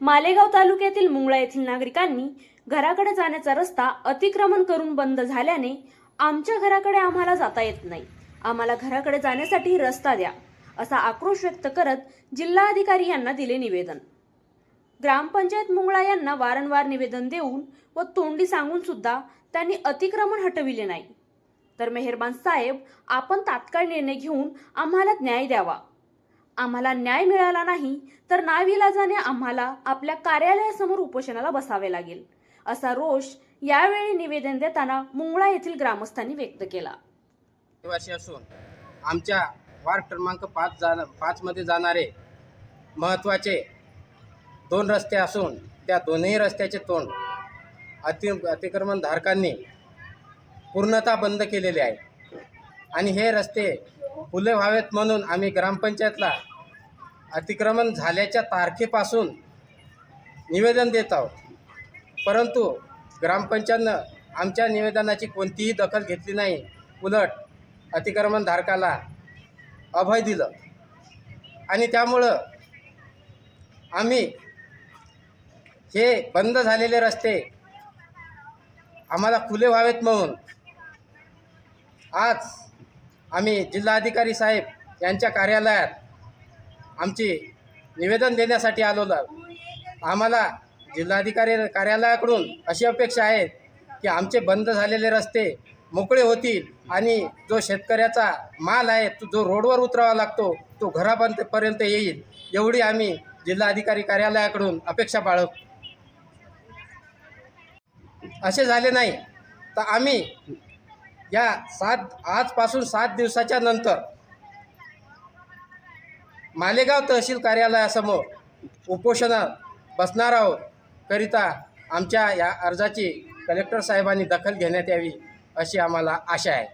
मालेगाव तालुक्यातील मुंगळा येथील नागरिकांनी घराकडे जाण्याचा रस्ता अतिक्रमण करून बंद झाल्याने आमच्या घराकडे आम्हाला जाता येत नाही. आम्हाला घराकडे जाण्यासाठी रस्ता द्या असा आक्रोश व्यक्त करत जिल्हाधिकारी यांना दिले निवेदन. ग्रामपंचायत मुंगळा यांना वारंवार निवेदन देऊन व तोंडी सांगून सुद्धा त्यांनी अतिक्रमण हटविले नाही. तर मेहरबान साहेब आपण तात्काळ निर्णय घेऊन आम्हाला न्याय द्यावा. आम्हाला न्याय मिळाला नाही तर नाविलाजाने आम्हाला आपल्या कार्यालयासमोर उपोषणाला बसावे लागेल असा रोष यावेळी निवेदन देताना मुंगळा येथील ग्रामस्थांनी व्यक्त केला. रहिवासी असून आमच्या वार्ड क्रमांक पाच जा पाचमध्ये जाणारे महत्त्वाचे दोन रस्ते असून त्या दोन्ही रस्त्याचे तोंड अति अतिक्रमणधारकांनी पूर्णतः बंद केलेले आहे. आणि हे रस्ते फुले व्हावेत म्हणून आम्ही ग्रामपंचायतला अतिक्रमण झाल्याच्या तारखेपासून निवेदन देत आहोत. परंतु ग्रामपंचायतनं आमच्या निवेदनाची कोणतीही दखल घेतली नाही. उलट अतिक्रमणधारकाला अभय दिलं. आणि त्यामुळं आम्ही हे बंद झालेले रस्ते आम्हाला खुले व्हावेत म्हणून आज आम्ही जिल्हाधिकारी साहेब यांच्या कार्यालयात आमची निवेदन देण्यासाठी आलेलो आम्हाला जिल्हाधिकारी कार्यालयाकडून अशी अपेक्षा आहे की आमचे बंद झालेले रस्ते मोकळे होतील आणि जो शेतकऱ्याचा माल आहे तो जो रोडवर उतरावा लागतो तो घरापर्यंत येईल एवढी आम्ही जिल्हाधिकारी कार्यालयाकडून अपेक्षा बाळगतो. असे झाले नाही तर आम्ही या सात आजपासून सात दिवसाच्या नंतर मालेगाव तहसील कार्यालयासमोर उपोषणात बसणार आहोत. करिता आमच्या या अर्जाची कलेक्टर साहेबांनी दखल घेण्यात यावी अशी आम्हाला आशा आहे.